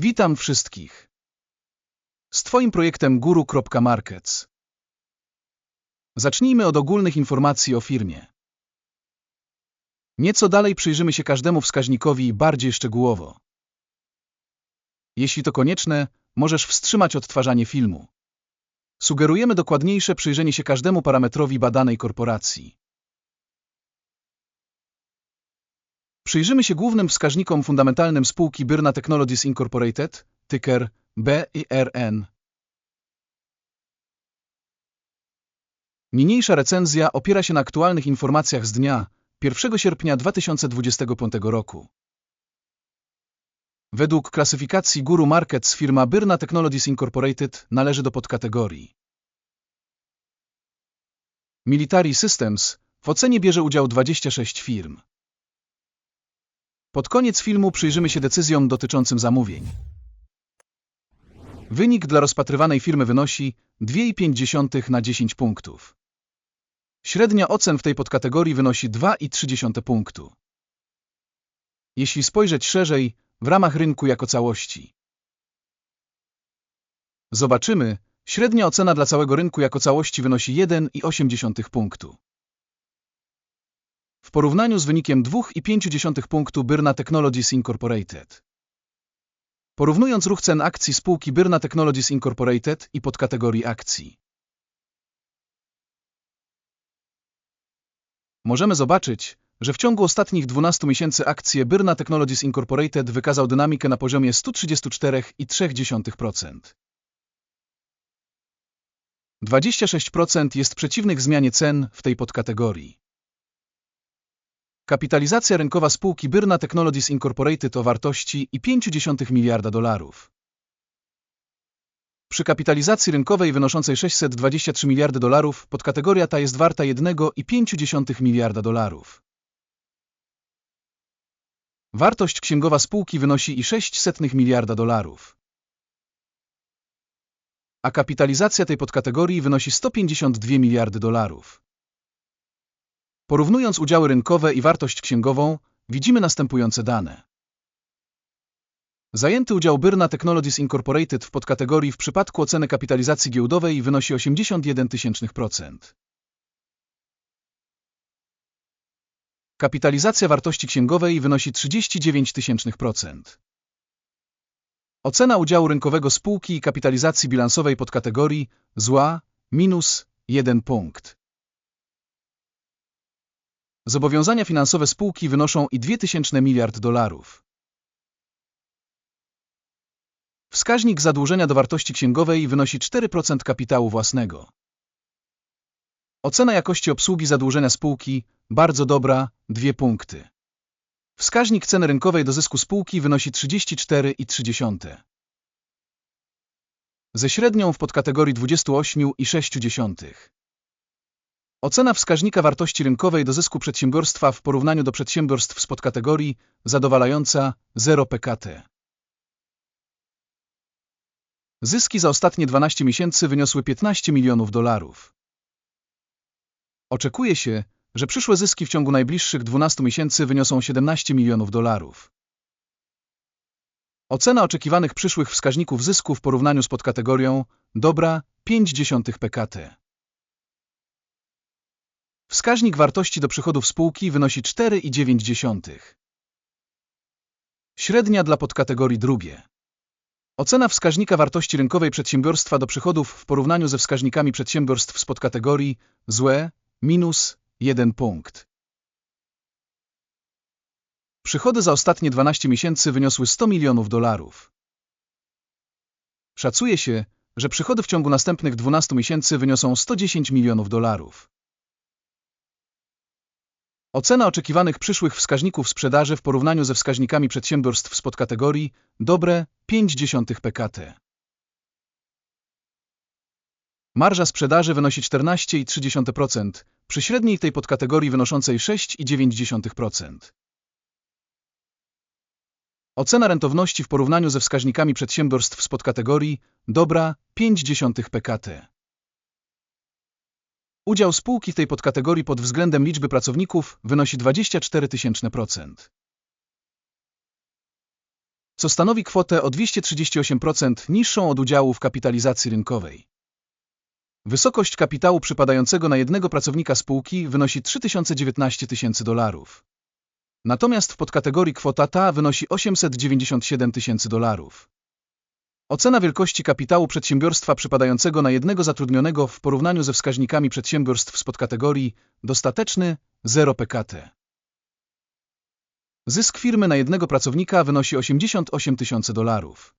Witam wszystkich. Z Twoim projektem guru.markets. Zacznijmy od ogólnych informacji o firmie. Nieco dalej przyjrzymy się każdemu wskaźnikowi bardziej szczegółowo. Jeśli to konieczne, możesz wstrzymać odtwarzanie filmu. Sugerujemy dokładniejsze przyjrzenie się każdemu parametrowi badanej korporacji. Przyjrzymy się głównym wskaźnikom fundamentalnym spółki Byrna Technologies Incorporated, ticker BIRN. Niniejsza recenzja opiera się na aktualnych informacjach z dnia 1 sierpnia 2025 roku. Według klasyfikacji Guru Markets firma Byrna Technologies Incorporated należy do podkategorii Military Systems w ocenie bierze udział 26 firm. Pod koniec filmu przyjrzymy się decyzjom dotyczącym zamówień. Wynik dla rozpatrywanej firmy wynosi 2,5 na 10 punktów. Średnia ocen w tej podkategorii wynosi 2,3 punktu. Jeśli spojrzeć szerzej, w ramach rynku jako całości. Zobaczymy, średnia ocena dla całego rynku jako całości wynosi 1,8 punktu. W porównaniu z wynikiem 2,5 punktu Byrna Technologies Incorporated. Porównując ruch cen akcji spółki Byrna Technologies Incorporated i podkategorii akcji. Możemy zobaczyć, że w ciągu ostatnich 12 miesięcy akcje Byrna Technologies Incorporated wykazał dynamikę na poziomie 134,3%. 26% jest przeciwnych zmianie cen w tej podkategorii. Kapitalizacja rynkowa spółki Byrna Technologies Incorporated o wartości 5,5 miliarda dolarów. Przy kapitalizacji rynkowej wynoszącej 623 miliardy dolarów podkategoria ta jest warta 1,5 miliarda dolarów. Wartość księgowa spółki wynosi i 600 miliarda dolarów. A kapitalizacja tej podkategorii wynosi 152 miliardy dolarów. Porównując udziały rynkowe i wartość księgową, widzimy następujące dane. Zajęty udział Byrna Technologies Incorporated w podkategorii w przypadku oceny kapitalizacji giełdowej wynosi 81%. Kapitalizacja wartości księgowej wynosi 39%. Ocena udziału rynkowego spółki i kapitalizacji bilansowej podkategorii zła minus 1 punkt. Zobowiązania finansowe spółki wynoszą i 2000 miliard dolarów. Wskaźnik zadłużenia do wartości księgowej wynosi 4% kapitału własnego. Ocena jakości obsługi zadłużenia spółki bardzo dobra 2 punkty. Wskaźnik ceny rynkowej do zysku spółki wynosi 34,3. Ze średnią w podkategorii 28,6. Ocena wskaźnika wartości rynkowej do zysku przedsiębiorstwa w porównaniu do przedsiębiorstw z podkategorii zadowalająca 0 PKT. Zyski za ostatnie 12 miesięcy wyniosły 15 milionów dolarów. Oczekuje się, że przyszłe zyski w ciągu najbliższych 12 miesięcy wyniosą 17 milionów dolarów. Ocena oczekiwanych przyszłych wskaźników zysku w porównaniu z podkategorią dobra 0,5 PKT. Wskaźnik wartości do przychodów spółki wynosi 4,9. Średnia dla podkategorii drugie. Ocena wskaźnika wartości rynkowej przedsiębiorstwa do przychodów w porównaniu ze wskaźnikami przedsiębiorstw z podkategorii złe minus 1 punkt. Przychody za ostatnie 12 miesięcy wyniosły 100 milionów dolarów. Szacuje się, że przychody w ciągu następnych 12 miesięcy wyniosą 110 milionów dolarów. Ocena oczekiwanych przyszłych wskaźników sprzedaży w porównaniu ze wskaźnikami przedsiębiorstw z podkategorii dobre 0,5 PKT. Marża sprzedaży wynosi 14,3%, przy średniej tej podkategorii wynoszącej 6,9%. Ocena rentowności w porównaniu ze wskaźnikami przedsiębiorstw z podkategorii dobra 0,5 PKT. Udział spółki w tej podkategorii pod względem liczby pracowników wynosi 24 tysięczne procent. co stanowi kwotę o 238% niższą od udziału w kapitalizacji rynkowej. Wysokość kapitału przypadającego na jednego pracownika spółki wynosi 3019 tysięcy dolarów. Natomiast w podkategorii kwota ta wynosi 897 tysięcy dolarów. Ocena wielkości kapitału przedsiębiorstwa przypadającego na jednego zatrudnionego w porównaniu ze wskaźnikami przedsiębiorstw z podkategorii dostateczny 0 PKT. Zysk firmy na jednego pracownika wynosi 88 tysięcy dolarów.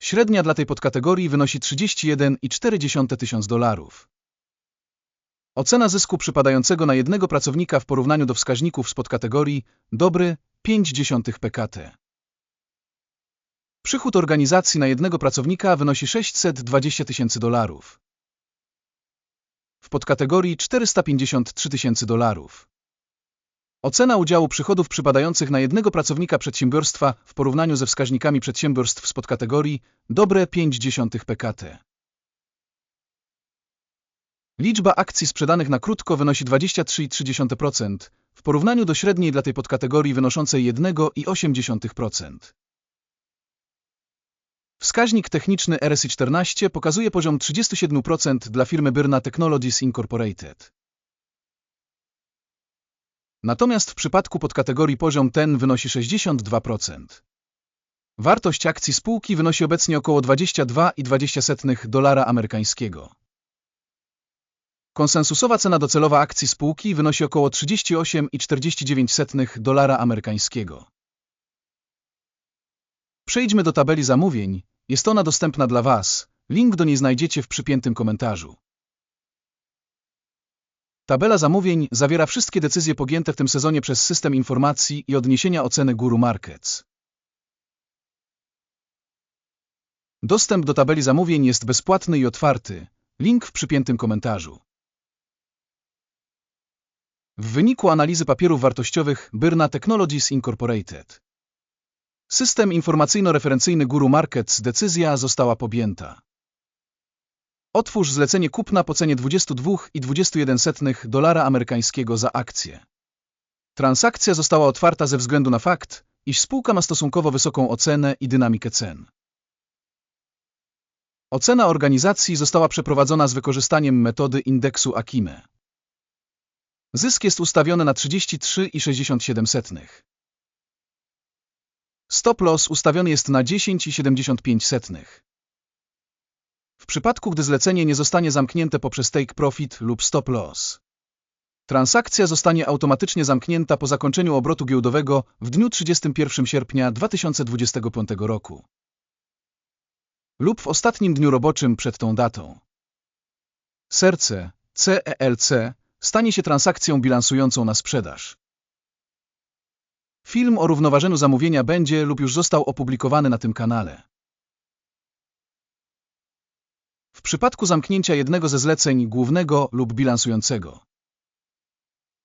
Średnia dla tej podkategorii wynosi 31,4 tysiąc dolarów. Ocena zysku przypadającego na jednego pracownika w porównaniu do wskaźników z podkategorii dobry 0,5 PKT. Przychód organizacji na jednego pracownika wynosi 620 tysięcy dolarów. W podkategorii 453 tysięcy dolarów. Ocena udziału przychodów przypadających na jednego pracownika przedsiębiorstwa w porównaniu ze wskaźnikami przedsiębiorstw z podkategorii dobre 0,5 PKT. Liczba akcji sprzedanych na krótko wynosi 23,3% w porównaniu do średniej dla tej podkategorii wynoszącej 1,8%. Wskaźnik techniczny RSI 14 pokazuje poziom 37% dla firmy Byrna Technologies Incorporated. Natomiast w przypadku podkategorii poziom ten wynosi 62%. Wartość akcji spółki wynosi obecnie około 22,20 dolara amerykańskiego. Konsensusowa cena docelowa akcji spółki wynosi około 38,49 dolara amerykańskiego. Przejdźmy do tabeli zamówień. Jest ona dostępna dla Was. Link do niej znajdziecie w przypiętym komentarzu. Tabela zamówień zawiera wszystkie decyzje podjęte w tym sezonie przez system informacji i odniesienia oceny Guru Markets. Dostęp do tabeli zamówień jest bezpłatny i otwarty. Link w przypiętym komentarzu. W wyniku analizy papierów wartościowych Byrna Technologies Incorporated. System informacyjno-referencyjny Guru Markets decyzja została podjęta. Otwórz zlecenie kupna po cenie 22,21 dolara amerykańskiego za akcję. Transakcja została otwarta ze względu na fakt, iż spółka ma stosunkowo wysoką ocenę i dynamikę cen. Ocena organizacji została przeprowadzona z wykorzystaniem metody indeksu Akime. Zysk jest ustawiony na 33,67. Stop loss ustawiony jest na 10,75. W przypadku, gdy zlecenie nie zostanie zamknięte poprzez take profit lub stop loss. Transakcja zostanie automatycznie zamknięta po zakończeniu obrotu giełdowego w dniu 31 sierpnia 2025 roku lub w ostatnim dniu roboczym przed tą datą. Serce CELC stanie się transakcją bilansującą na sprzedaż. Film o równoważeniu zamówienia będzie lub już został opublikowany na tym kanale. W przypadku zamknięcia jednego ze zleceń głównego lub bilansującego.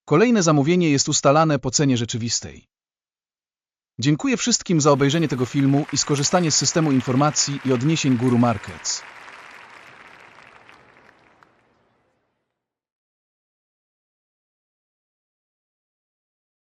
Kolejne zamówienie jest ustalane po cenie rzeczywistej. Dziękuję wszystkim za obejrzenie tego filmu i skorzystanie z systemu informacji i odniesień Guru Markets.